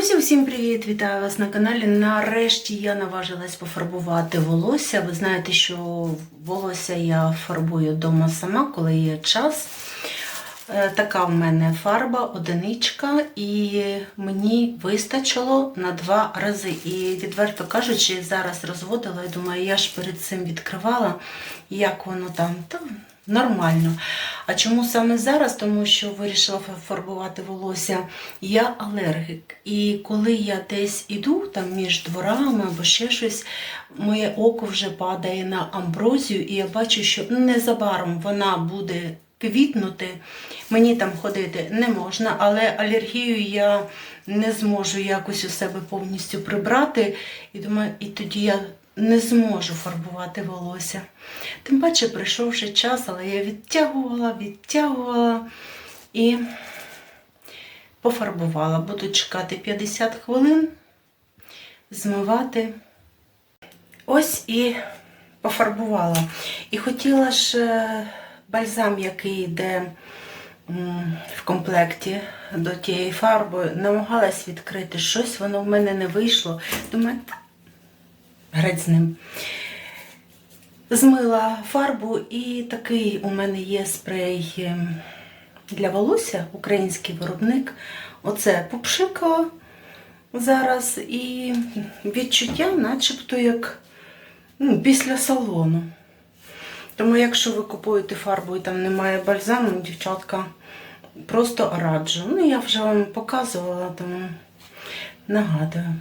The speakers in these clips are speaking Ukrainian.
Друзі, усім привіт! Вітаю вас на каналі. Нарешті я наважилась пофарбувати волосся. Ви знаєте, що волосся я фарбую вдома сама, коли є час. Е, Така в мене фарба, одиничка, і мені вистачило на два рази. І відверто кажучи, зараз розводила і думаю, я ж перед цим відкривала, як воно там. Та нормально. А чому саме зараз? Тому що вирішила фарбувати волосся. Я алергік. І коли я десь іду там між дворами або ще щось, моє око вже падає на амброзію, і я бачу, що незабаром вона буде квітнути. Мені там ходити не можна, але алергію я не зможу якось у себе повністю прибрати. І думаю, і тоді я не зможу фарбувати волосся. Тим паче прийшов вже час, але я відтягувала, відтягувала і пофарбувала. Буду чекати 50 хвилин, змивати. Ось і пофарбувала. І хотіла ж е, бальзам, який йде в комплекті до тієї фарби, намагалась відкрити щось, воно в мене не вийшло. Думаю, «Та, греть з ним. Змила фарбу і такий у мене є спрей ем, для волосся, український виробник. Оце попшикала зараз і відчуття, начебто як ну, після салону. Тому, якщо ви купуєте фарбу і там немає бальзаму, дівчатка, просто раджу. Ну, я вже вам показувала, тому нагадую.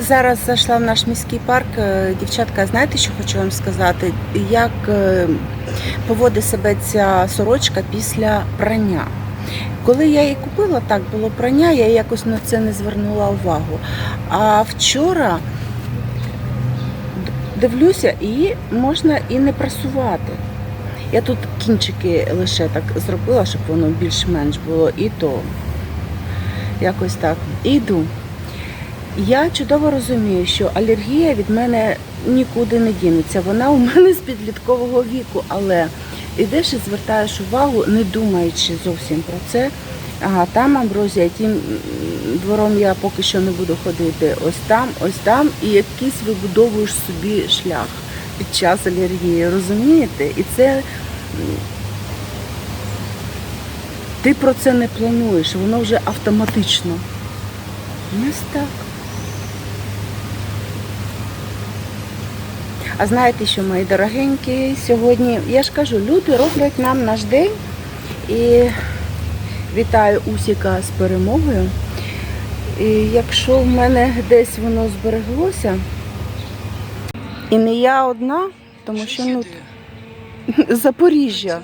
Зараз зайшла в наш міський парк. Е, Дівчатка, знаєте, що хочу вам сказати? Як е, поводить себе ця сорочка після прання. Коли я її купила, так було прання, я якось на це не звернула увагу. А вчора дивлюся, її можна і не прасувати. Я тут кінчики лише так зробила, щоб воно більш-менш було, і то якось так. І йду. Я чудово розумію, що алергія від мене нікуди не дінеться. Вона у мене з підліткового віку, але йдеш і звертаєш увагу, не думаючи зовсім про це. Ага, там амброзія, тим двором я поки що не буду ходити. Ось там, ось там, і якийсь вибудовуєш собі шлях під час алергії, розумієте? І це ти про це не плануєш, воно вже автоматично. Ось так. А знаєте що, мої дорогенькі, сьогодні, я ж кажу, люди роблять нам наш день і вітаю Усіка з перемогою. І якщо в мене десь воно збереглося, і не я одна, тому що ну, Запоріжжя.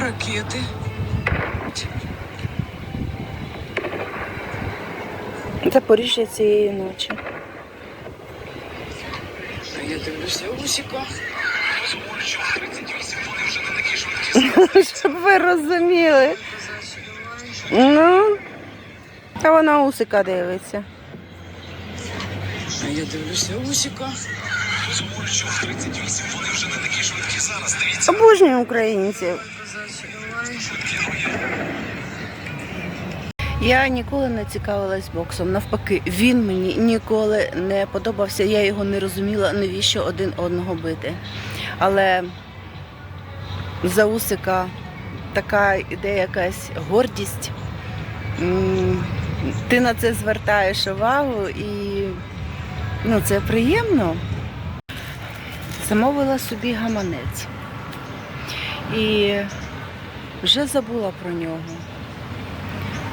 Ракети. Запоріжжя цієї ночі. Дивлюся Усіка. Щоб ви розуміли. Ну, та вона усика дивиться. А я дивлюся Усіка. Обожнюю українців. Я ніколи не цікавилась боксом. Навпаки, він мені ніколи не подобався. Я його не розуміла, навіщо один одного бити. Але за Усика така іде якась гордість. Ти на це звертаєш увагу і ну, це приємно. Замовила собі гаманець. І вже забула про нього.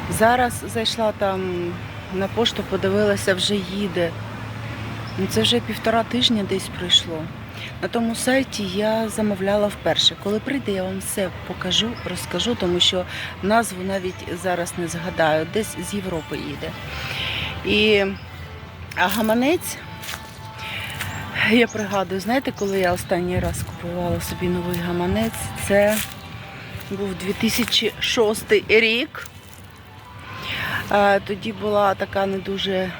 Зараз зайшла там на пошту, подивилася, вже їде. Ну, Це вже півтора тижня десь пройшло. На тому сайті я замовляла вперше. Коли прийде, я вам все покажу, розкажу, тому що назву навіть зараз не згадаю, десь з Європи їде. І а гаманець, я пригадую, знаєте, коли я останній раз купувала собі новий гаманець, це був 2006 рік. Е, Тоді була така не дуже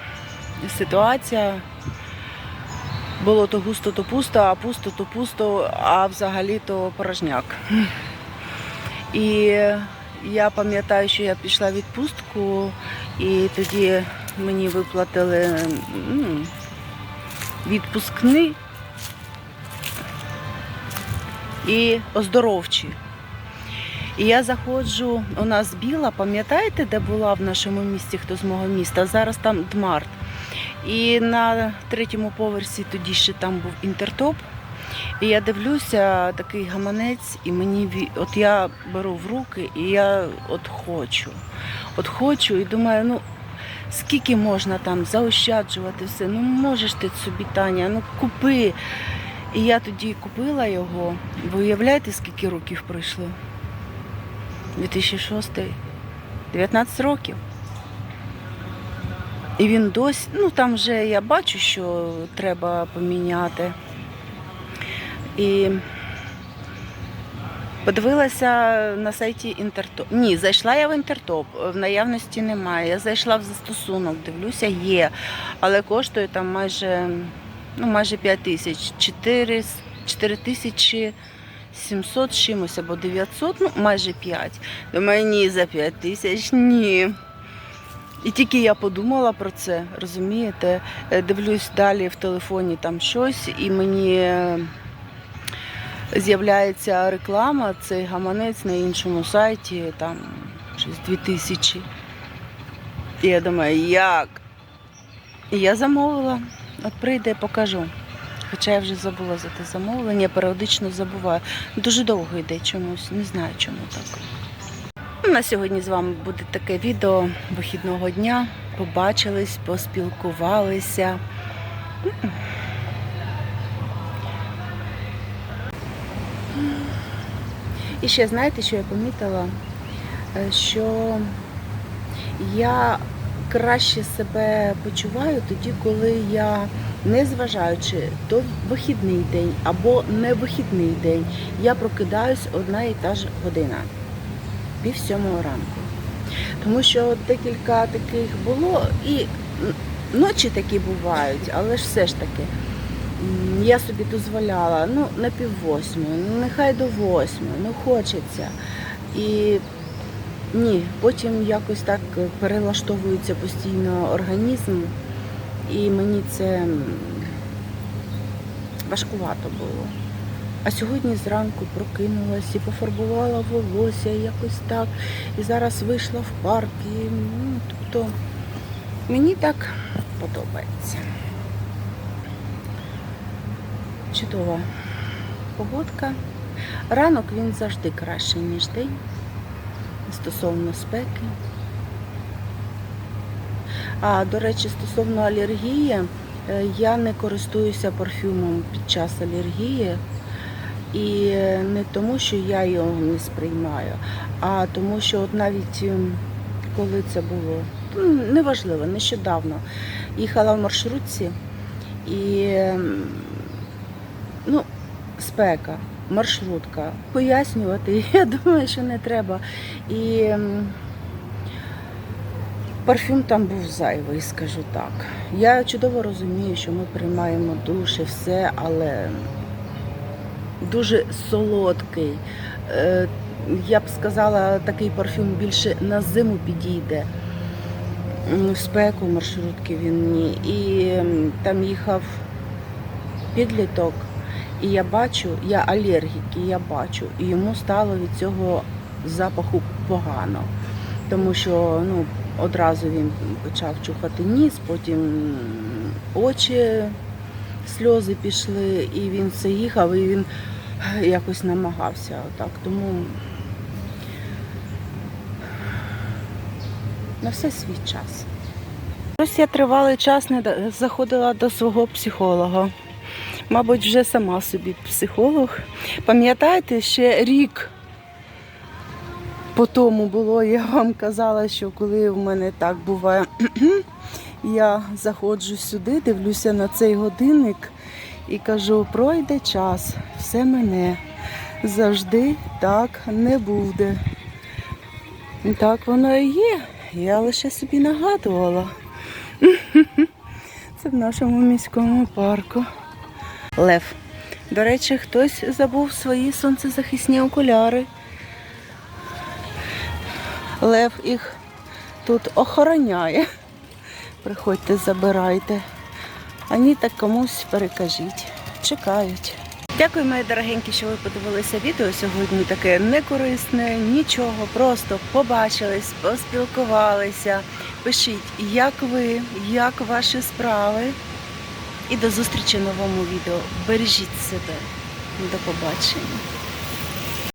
ситуація. Було то густо, то пусто, а пусто, то пусто, а взагалі то порожняк. І Я пам'ятаю, що я пішла в відпустку, і тоді мені виплатили ну, відпускний і оздоровчі. І я заходжу, у нас біла, пам'ятаєте, де була в нашому місті, хто з мого міста? Зараз там Дмарт. І на третьому поверсі тоді ще там був інтертоп. І я дивлюся, такий гаманець, і мені от я беру в руки, і я от хочу. От хочу і думаю, ну скільки можна там заощаджувати все. Ну можеш ти собі, Таня, ну купи. І я тоді купила його. Ви уявляєте, скільки років пройшло? 2006, 19 років. І він досі, ну там вже я бачу, що треба поміняти. І подивилася на сайті Інтертоп. Ні, зайшла я в Інтертоп, в наявності немає. Я зайшла в застосунок, дивлюся, є, але коштує там майже, ну, майже 5 тисяч, 4, 4 тисячі 700 чимось або 900, ну майже 5. Думаю, ні, за 5 тисяч, ні. І тільки я подумала про це, розумієте, Е, дивлюсь далі в телефоні там щось, і мені е, з'являється реклама, цей гаманець на іншому сайті, там щось 2000. І я думаю, як? І я замовила. От прийде, покажу. Хоча я вже забула за те замовлення, періодично забуваю. Дуже довго йде чомусь, не знаю чому так. Ну, На сьогодні з вами буде таке відео вихідного дня. Побачились, поспілкувалися. І ще знаєте, що я помітила? Е, Що я краще себе почуваю тоді, коли я, незважаючи то вихідний день або не вихідний день, я прокидаюсь одна і та ж година, пів сьомого ранку. Тому що декілька таких було, і ночі такі бувають, але ж все ж таки. Я собі дозволяла, ну, на пів восьмої, ну нехай до восьмої, ну хочеться. І ні, потім якось так перелаштовується постійно організм, і мені це важкувато було. А сьогодні зранку прокинулась і пофарбувала волосся якось так. І зараз вийшла в парк. І, ну, тобто мені так подобається. Чудова погодка. Ранок він завжди кращий, ніж день стосовно спеки. А до речі, стосовно алергії, е, я не користуюся парфюмом під час алергії. І не тому, що я його не сприймаю, а тому, що от навіть ем, коли це було, ну, неважливо, нещодавно їхала в маршрутці і ем, ну, спека, маршрутка. Пояснювати, я думаю, що не треба. І ем, парфюм там був зайвий, скажу так. Я чудово розумію, що ми приймаємо душ і все, але дуже солодкий. Е, Я б сказала, такий парфюм більше на зиму підійде. В спеку маршрутки він ні. І там їхав підліток, і я бачу, я алергік, і я бачу, і йому стало від цього запаху погано. Тому що ну, одразу він почав чухати ніс, потім очі, сльози пішли, і він все їхав, і він якось намагався отак. Тому на все свій час. Ось я тривалий час не заходила до свого психолога. Мабуть, вже сама собі психолог. Пам'ятаєте, ще рік по тому було, я вам казала, що коли в мене так буває, я заходжу сюди, дивлюся на цей годинник і кажу, пройде час, все мене. Завжди так не буде. Так воно і є. Я лише собі нагадувала. Це в нашому міському парку. Лев. До речі, хтось забув свої сонцезахисні окуляри. Лев їх тут охороняє. Приходьте, забирайте. Ані так комусь перекажіть. Чекають. Дякую, мої дорогенькі, що ви подивилися відео сьогодні. Таке некорисне, нічого, просто побачились, поспілкувалися. Пишіть, як ви, як ваші справи. І до зустрічі в новому відео. Бережіть себе. До побачення.